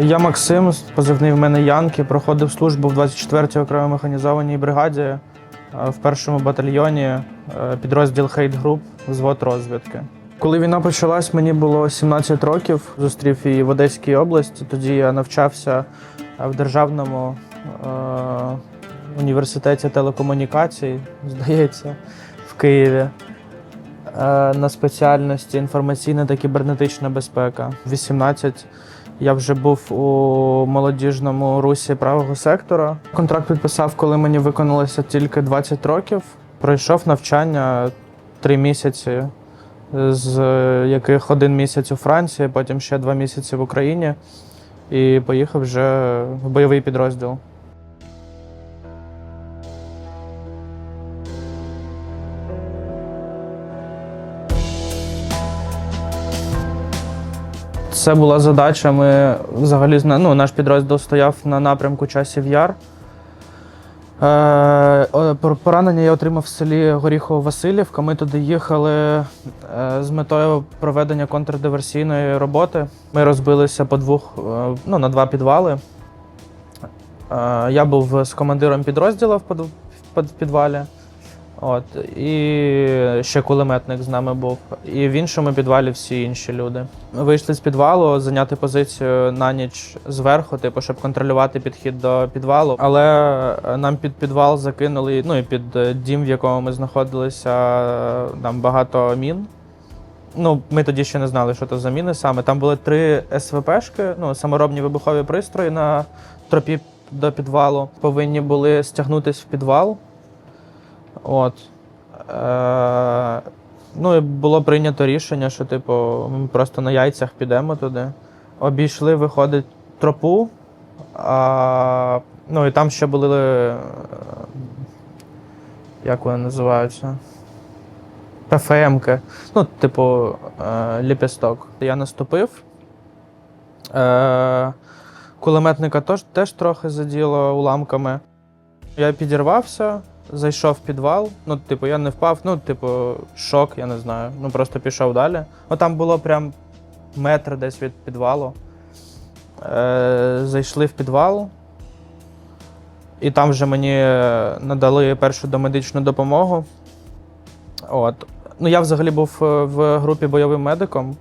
Я Максим, позивний в мене Янки, проходив службу в 24-й окремій механізованій бригаді е, в першому батальйоні, е, підрозділ Хейт Груп, взвод розвідки. Коли війна почалась, мені було 17 років. Зустрів її в Одеській області. Тоді я навчався е, в державному е, університеті телекомунікацій, здається, в Києві. На спеціальності інформаційна та кібернетична безпека. 18 я вже був у молодіжному русі правого сектора. Контракт підписав, коли мені виконалося тільки 20 років. Пройшов навчання три місяці, з яких один місяць у Франції, потім ще два місяці в Україні. І поїхав вже в бойовий підрозділ. Це була задача. Ми взагалі ну, наш підрозділ стояв на напрямку часів Яр. Е, поранення я отримав в селі Горіхово-Василівка. Ми туди їхали е, з метою проведення контрдиверсійної роботи. Ми розбилися по двох, е, ну, на два підвали. Я був з командиром підрозділу в підвалі. От, і ще кулеметник з нами був. І в іншому підвалі всі інші люди. Ми вийшли з підвалу, зайняти позицію на ніч зверху, типу, щоб контролювати підхід до підвалу. Але е, нам під підвал закинули, ну і під е, дім, в якому ми знаходилися, е, там багато мін. Ну, ми тоді ще не знали, що це за міни саме. Там були три СВПшки, ну, саморобні вибухові пристрої на тропі до підвалу. Повинні були стягнутися в підвал. От. Е, ну і було прийнято рішення, що, типу, ми просто на яйцях підемо туди. Обійшли, виходить, тропу. А, ну і там ще були. е, Як вони називаються? ПФМки. Ну, типу, е, ліпісток. Я наступив. Е, кулеметника теж, теж трохи заділо уламками. Я підірвався, зайшов в підвал. Ну, типу, я не впав, ну, типу, шок, я не знаю. Ну, просто пішов далі. Ну, там було прям метр десь від підвалу. Е, зайшли в підвал, і там вже мені надали першу домедичну допомогу. От. Ну, я взагалі був е, в групі бойовим медиком,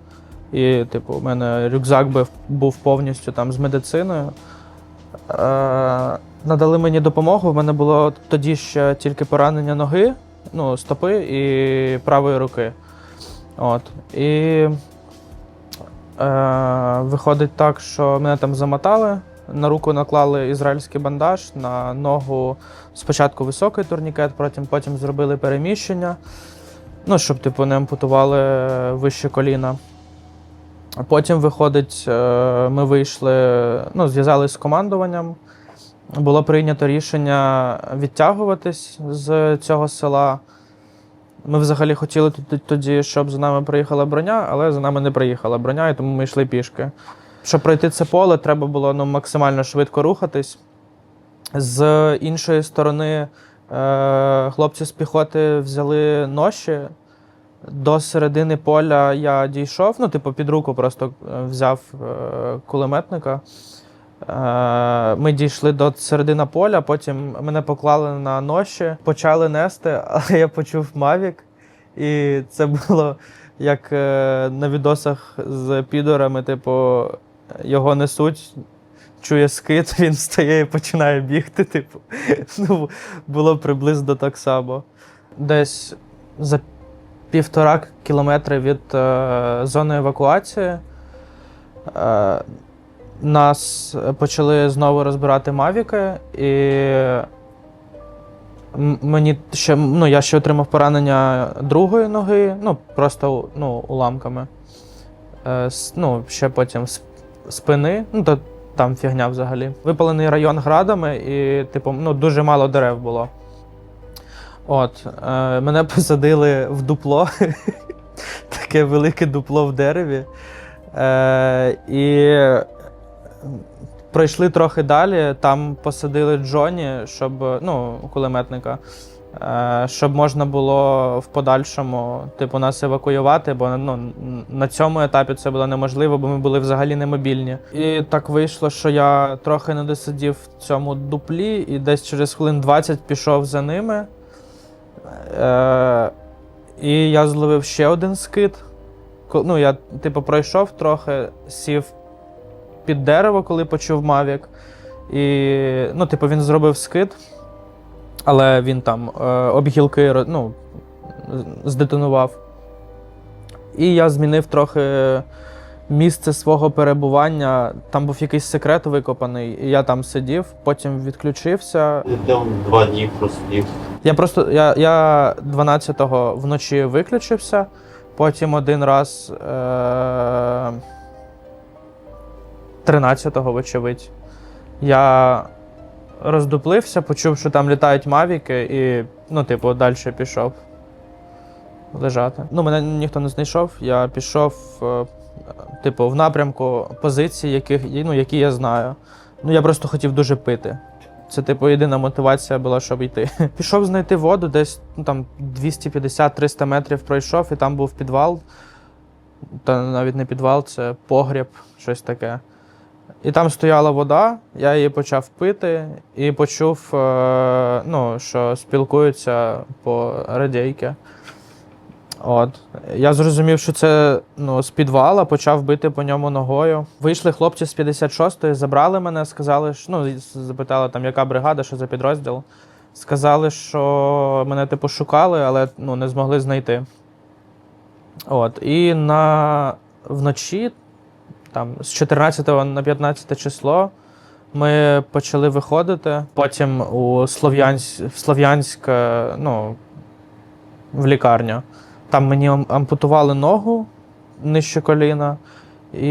і, типу, у мене рюкзак був повністю там з медициною. Е, надали мені допомогу. В мене було тоді ще тільки поранення ноги, ну, стопи і правої руки. От. І е, виходить так, що мене там замотали. На руку наклали ізраїльський бандаж, на ногу спочатку високий турнікет, потім, потім зробили переміщення. Ну, щоб типу, не ампутували вище коліна. Потім, виходить, е, ми вийшли, ну, зв'язалися з командуванням. Було прийнято рішення відтягуватись з цього села. Ми взагалі хотіли тоді, щоб за нами приїхала броня, але за нами не приїхала броня, і тому ми йшли пішки. Щоб пройти це поле, треба було ну, максимально швидко рухатись. З іншої сторони, е, хлопці з піхоти взяли ноші. До середини поля я дійшов, ну, типу, під руку просто е, взяв е, кулеметника. Е, Ми дійшли до середини поля, потім мене поклали на ноші, почали нести, але я почув Мавік. І це було як е, на відосах з підорами, типу, його несуть, чує скид, він стає і починає бігти. Типу. Ну, було приблизно так само. Десь за півтора кілометри від е, зони евакуації. Е, нас почали знову розбирати мавіки, і мені ще, ну, я ще отримав поранення другої ноги, ну, просто ну, уламками. Е, ну, ще потім сп- спини, ну, то там фігня взагалі. Випалений район градами, і, типу, ну, дуже мало дерев було. От, е, мене посадили в дупло, таке велике дупло в дереві. Е, і пройшли трохи далі, там посадили Джоні, щоб, ну, кулеметника, е, щоб можна було в подальшому типу, нас евакуювати, бо ну, на цьому етапі це було неможливо, бо ми були взагалі немобільні. І так вийшло, що я трохи не досидів в цьому дуплі, і десь через хвилин 20 пішов за ними. Е, і я зловив ще один скид. Ну, я, типу, пройшов трохи, сів під дерево, коли почув Мавік. І, ну, типу, він зробив скид, але він там е, об гілки ну, здетонував. І я змінив трохи місце свого перебування. Там був якийсь секрет викопаний, і я там сидів, потім відключився. Там два дні просидів. Я просто я, я 12-го вночі виключився, потім один раз е, 13-го, вочевидь, я роздуплився, почув, що там літають мавіки, і, ну, типу, далі пішов лежати. Ну, мене ніхто не знайшов. Я пішов, е, типу, в напрямку позицій, яких, ну, які я знаю. Ну, я просто хотів дуже пити. Це, типу, єдина мотивація була, щоб йти. Пішов знайти воду, десь ну, там 250-300 метрів пройшов, і там був підвал. Та навіть не підвал, це погріб, щось таке. І там стояла вода, я її почав пити і почув, е, ну, що спілкуються по радійки. От. Я зрозумів, що це ну, з підвала, почав бити по ньому ногою. Вийшли хлопці з 56-ї, забрали мене, сказали, що, ну, запитали, там, яка бригада, що за підрозділ. Сказали, що мене типу шукали, але ну, не змогли знайти. От. І на вночі, там, з 14 на 15 число, ми почали виходити. Потім у Слов'янськ, в Слов'янськ, ну, в лікарню. Там мені ампутували ногу нижче коліна і.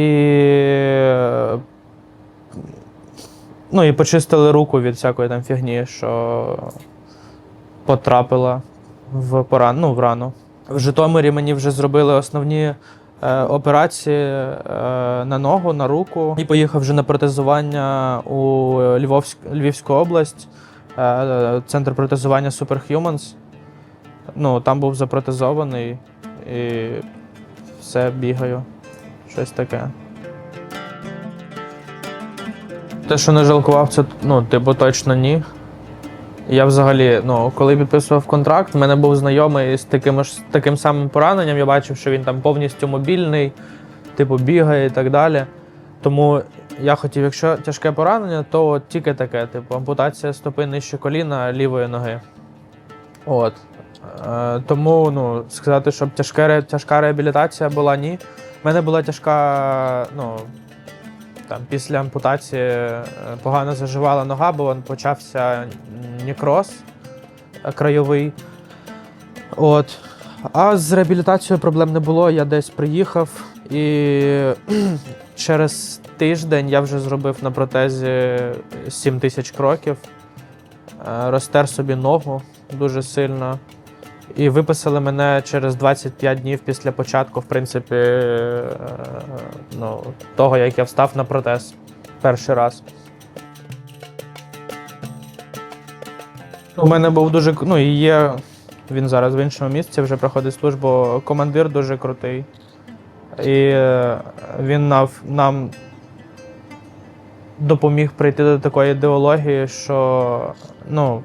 Ну, і почистили руку від всякої там фігні, що потрапила в поран, ну, в рану. В Житомирі мені вже зробили основні операції е, на ногу, на руку. І поїхав вже на протезування у Львовськ, Львівську область, е, центр протезування Superhumans. Ну, там був запротезований і все бігаю. Щось таке. Те, що не жалкував, це ну, типу, точно ні. Я взагалі, ну, коли підписував контракт, в мене був знайомий з таким, ж, таким самим пораненням. Я бачив, що він там повністю мобільний, типу, бігає і так далі. Тому я хотів, якщо тяжке поранення, то от тільки таке, типу, ампутація стопи нижче коліна лівої ноги. От. Е, тому ну, сказати, щоб тяжке, тяжка реабілітація була, ні. У мене була тяжка, ну, там, після ампутації е, погано заживала нога, бо почався некроз е, крайовий. От. А з реабілітацією проблем не було. Я десь приїхав і через тиждень я вже зробив на протезі 7 тисяч кроків, Е, розтер собі ногу дуже сильно. І виписали мене через 25 днів після початку, в принципі, е, ну, того, як я встав на протез перший раз. У мене був дуже. Ну, і є. Він зараз в іншому місці вже проходить службу. Командир дуже крутий. І е, він нам, допоміг прийти до такої ідеології, що, ну,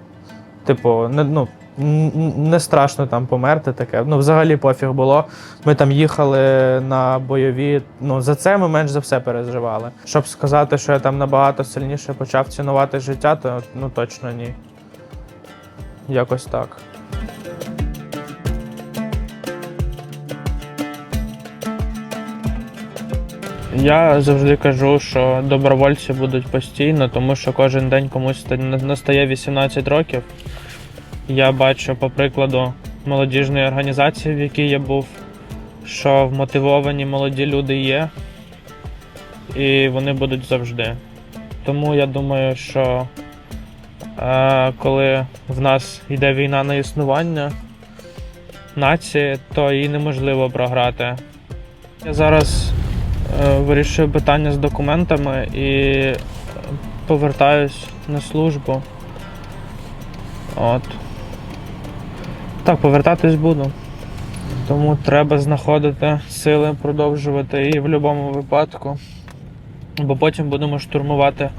типу, не, ну, не страшно там померти таке. Ну, взагалі пофіг було. Ми там їхали на бойові. Ну, за це ми менш за все переживали. Щоб сказати, що я там набагато сильніше почав цінувати життя, то ну точно ні. Якось так. Я завжди кажу, що добровольці будуть постійно, тому що кожен день комусь настає 18 років. Я бачу по прикладу молодіжної організації, в якій я був, що вмотивовані молоді люди є, і вони будуть завжди. Тому я думаю, що е, коли в нас йде війна на існування нації, то її неможливо програти. Я зараз е, вирішую питання з документами і повертаюсь на службу. От. Так, повертатись буду. Тому треба знаходити сили продовжувати і в будь-якому випадку. Бо потім будемо штурмувати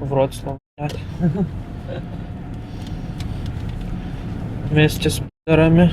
Вроцлав. Вместе з підарами.